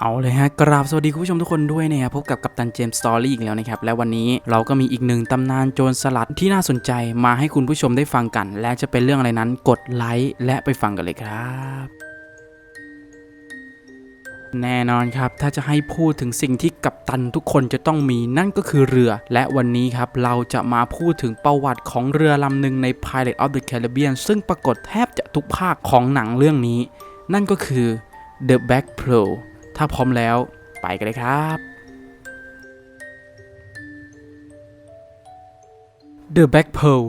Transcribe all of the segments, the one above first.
เอาเลยฮะ กราบสวัสดีคุณผู้ชมทุกคนด้วยนะครับพบกับกัปตันเจมส์สตอรี่อีกแล้วนะครับ และวันนี้เราก็มีอีกหนึ่งตำนานโจรสลัดที่น่าสนใจมาให้คุณผู้ชมได้ฟังกัน และจะเป็นเรื่องอะไรนั้นกดไลค์และไปฟังกันเลยครับแน่นอนครับ ถ้าจะให้พูดถึงสิ่งที่กัปตันทุกคนจะต้องมีนั่นก็คือเรือ และวันนี้ครับ เราจะมาพูดถึงประวัติของเรือลำหนึ่งใน Pirate of the Caribbean ซึ่งปรากฏแทบจะทุกภาคของหนังเรื่องนี้ นั่นก็คือ The Back Pearl ถ้าพร้อมแล้วไปกันเลยครับ The Black Pearl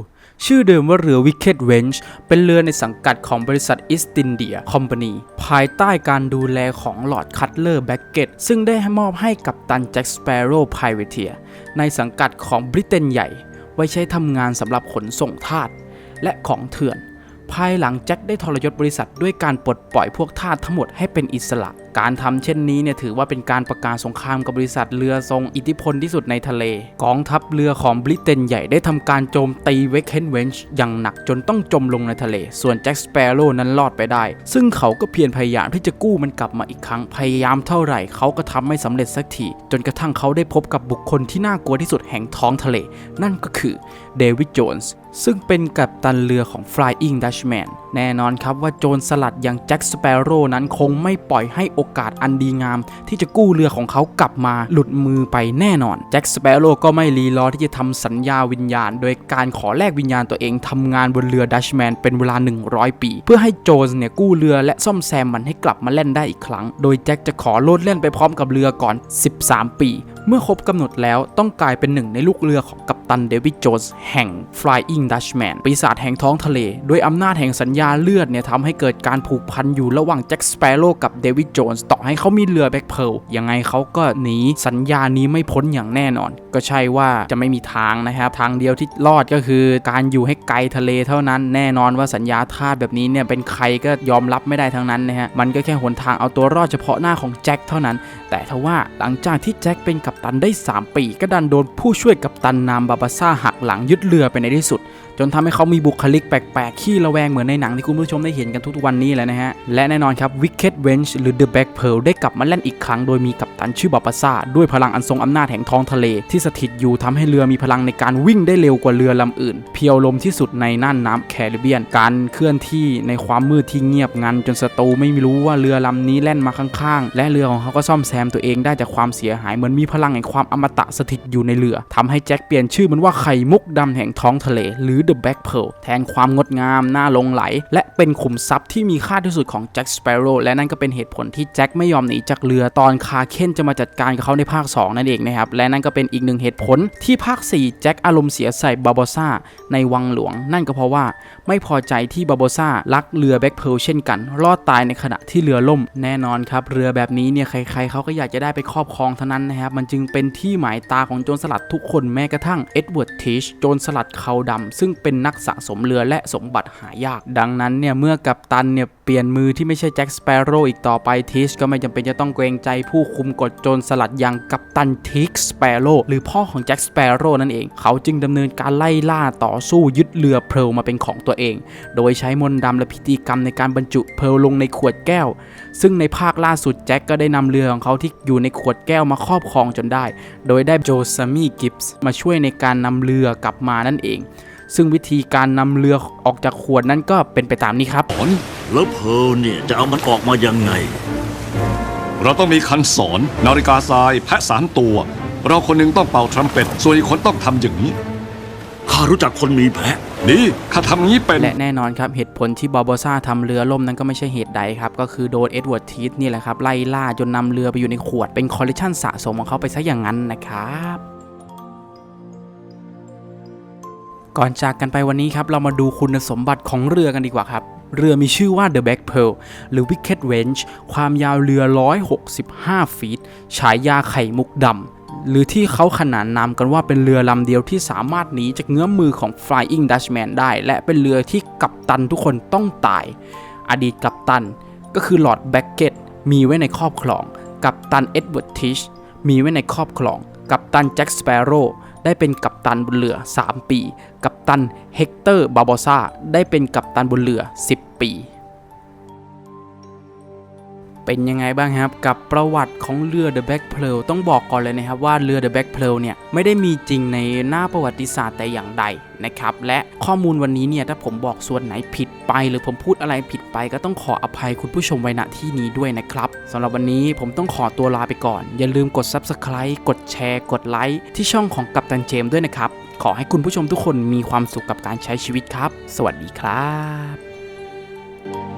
ชื่อเดิมว่าเรือ Wicked Wench เป็นเรือในสังกัดของบริษัท East India Company ภายใต้การดูแลของลอร์ดคัตเลอร์แบ็กเกตซึ่งได้มอบให้กับตันแจ็คสเปโร่ไพรเวเทียในสังกัดของบริเตนใหญ่ ไว้ใช้ทำงานสำหรับขนส่งทาสและของเถื่อน ภายหลังแจ็คได้ทรยศบริษัทด้วยการปลดปล่อยพวกทาสทั้งหมดให้เป็นอิสระ การทำเช่นนี้เนี่ยถือว่าเป็นการประกาศสงครามกับบริษัทเรือทรงอิทธิพลที่สุดในทะเล กองทัพเรือของบริเตนใหญ่ได้ทำการโจมตีเวกเคนเวนช์อย่างหนักจนต้องจมลงในทะเล ส่วนแจ็คสเปโร่นั้นรอดไปได้ ซึ่งเขาก็เพียรพยายามที่จะกู้มันกลับมาอีกครั้ง พยายามเท่าไหร่เขาก็ทำไม่สำเร็จสักที จนกระทั่งเขาได้พบกับบุคคลที่น่ากลัวที่สุดแห่งท้องทะเล นั่นก็คือเดวิด โจนส์ซึ่งเป็นกัปตันเรือของ Flying Dutchman แน่นอนครับว่าโจรสลัดอย่างแจ็คสเปโร่นั้นคงไม่ปล่อยให้โออกาสอันดีงาม ที่จะกู้เรือของเขากลับมาหลุดมือไปแน่นอนแจ็คสเปโร่ก็ไม่รีรอที่จะทำสัญญาวิญญาณ โดยการขอแลกวิญญาณตัวเองทำงานบนเรือดัชแมนเป็นเวลา 100 ปี เพื่อให้โจนส์เนี่ยกู้เรือและซ่อมแซมมันให้กลับมาเล่นได้อีกครั้ง โดยแจ็คจะขอโลดเล่นไปพร้อมกับเรือก่อน 13 ปี เมื่อครบกำหนดแล้วต้องกลายเป็นหนึ่งในลูกเรือของกัปตันเดวิดโจนส์แห่ง Flying Dutchman ปีศาจแห่งท้องทะเลด้วยอำนาจแห่งสัญญาเลือดเนี่ยทำให้เกิดการผูกพันอยู่ระหว่างแจ็คสเปโร่กับเดวิดโจนส์ต่อให้เขามีเรือแบ็คเพลยังไงเขาก็หนีสัญญานี้ไม่พ้นอย่างแน่นอน ก็ใช่ว่าจะไม่มีทางนะครับ ทางเดียวที่รอดก็คือ การอยู่ให้ไกลทะเลเท่านั้นแน่นอนว่าสัญญาทาสแบบนี้เนี่ยเป็นใครก็ยอมรับไม่ได้ทั้งนั้นนะฮะมันก็แค่หนทางเอาตัวรอดเฉพาะหน้าของแจ็คเท่านั้น แต่ทว่าหลังจากที่แจ็คเป็นกัปตันได้ 3 ปี ก็ดันโดนผู้ช่วยกัปตันนามบาบาซ่าหักหลังยึดเรือไปในที่สุด จนทำให้เขามีบุคลิกแปลกๆ ขี้ระแวงเหมือนในหนังที่คุณผู้ชมได้เห็นกันทุกๆวันนี้แหละนะฮะ และแน่นอนครับ Wicked Wench หรือ The Black Pearl ได้กลับมาเล่นอีกครั้งโดยมีกัปตันชื่อบาบาซาด้วยพลังอันทรงอำนาจแห่งท้องทะเล ที่สถิตอยู่ทำให้เรือมีพลังในการวิ่งได้เร็วกว่าเรือลำอื่น เพียวลมที่สุดในน่านน้ำแคริบเบียน การเคลื่อนที่ในความมืดที่เงียบงัน จนศัตรูไม่รู้ว่าเรือลำนี้แล่นมาข้างๆ และเรือของเขาก็ซ่อมแซมตัวเองได้จากความเสียหายเหมือนมีพลังแห่งความอมตะสถิตอยู่ในเรือทำให้แจ็คเปลี่ยนชื่อมันว่าไข่มุกดำแห่งท้องทะเล หรือ The Black Pearl แทนความงดงามน่าหลงไหล และเป็นขุมทรัพย์ที่มีค่าที่สุดของแจ็คสเปโร่และนั่นก็เป็นเหตุผลที่แจ็คไม่ยอมหนีจากเรือตอนคาเคนจะมาจัดการกับเขาในภาค 2 นั่นเองนะครับและนั่นก็เป็นอีกหนึ่งเหตุผลที่ภาค 4 แจ็คอารมณ์เสียใส่บาโบซ่าในวังหลวง นั่นก็เพราะว่าไม่พอใจที่บาโบซ่ารักเรือแบ็คเพลเช่นกัน รอดตายในขณะที่เรือล่ม แน่นอนครับ เรือแบบนี้เนี่ยใครๆเขาก็อยากจะได้ไปครอบครองเท่านั้นนะครับ มันจึงเป็นที่หมายตาของโจรสลัดทุกคนแม้กระทั่งเอ็ดเวิร์ดทิชโจรสลัดเขาดำซึ่งเป็นนักสะสมเรือและสมบัติหายาก ดังนั้นเนี่ยเมื่อกัปตันเนี่ยเปลี่ยนมือที่ไม่ใช่แจ็คสเปโร่อีกต่อไปทิชก็ไม่จำเป็นจะต้องเกรงใจผู้คุมกฎโจรสลัดอย่างกัปตันทิกสเปโร่หรือพ่อของแจ็คสเปโร่นั่นเอง เขาจึงดำเนินการไล่ล่าต่อสู้ยึดเรือเพลมาเป็นของตัวเอง โดยใช้มนต์ดำและพิธีกรรมในการบรรจุเพลลงในขวดแก้ว ซึ่งในภาคล่าสุดแจ็คก็ได้นำเรือของเขาที่อยู่ในขวดแก้วมาครอบครองจนได้ โดยได้โจซามีกิฟส์มาช่วยในการนำเรือกลับมานั่นเอง ซึ่งวิธีการนำเรือออกจากขวดนั้นก็เป็นไปตามนี้ครับผลแล้วเพร์ลเนี่ยจะเอามันออกมายังไง เราต้องมีคันสอน นาฬิกาทราย แพะสามตัว เราคนหนึงต้องเป่าทรัมเป็ต ส่วนอีกคนต้องทำอย่างนี้ ข้ารู้จักคนมีแพะ นี่ข้าทำงี้เป็น และแน่นอนครับเหตุผลที่บาโบซ่าทำเรือล่มนั้นก็ไม่ใช่เหตุใดครับ ก็คือโดนเอ็ดเวิร์ดทีสนี่แหละครับ ไล่ล่าจนนำเรือไปอยู่ในขวดเป็นคอลเลคชันสะสมของเขาไปซะอย่างนั้นนะครับ ก่อนจากกันไปวันนี้ครับ เรามาดูคุณสมบัติของเรือกันดีกว่าครับ เรือมีชื่อว่า The Black Pearl หรือ Wicked Wench ความยาวเรือ 165 ฟีต ฉายาไข่มุกดำหรือที่เขาขนานนามกันว่าเป็นเรือลำเดียวที่สามารถหนีจากเงื้อมมือของ Flying Dutchman ได้ และเป็นเรือที่กัปตันทุกคนต้องตาย อดีตกัปตันก็คือลอดแบ็กเก็ตมีไว้ในครอบครอง กัปตันเอ็ดเวิร์ดทิชมีไว้ในครอบครอง กัปตันแจ็คสเปโร่ ได้เป็นกัปตันบนเรือ 3 ปี กัปตันเฮกเตอร์บาโบซาได้เป็นกัปตันบนเรือ 10 ปี เป็นยังไงบ้างครับกับประวัติของเรือ The Black Pearl ต้องบอกก่อนเลยนะครับว่าเรือ The Black Pearl เนี่ยไม่ได้มีจริงในหน้าประวัติศาสตร์แต่อย่างใดนะครับและข้อมูลวันนี้เนี่ยถ้าผมบอกส่วนไหนผิด ไป หรือผมพูดอะไรผิดไป ก็ต้องขออภัยคุณผู้ชมไว้ณที่นี้ด้วยนะครับสำหรับวันนี้ผมต้องขอตัวลาไปก่อน อย่าลืมกด Subscribe กดแชร์ กดไลค์ที่ช่องของกัปตันเจมด้วยนะครับ ขอให้คุณผู้ชมทุกคนมีความสุขกับการใช้ชีวิตครับ สวัสดีครับ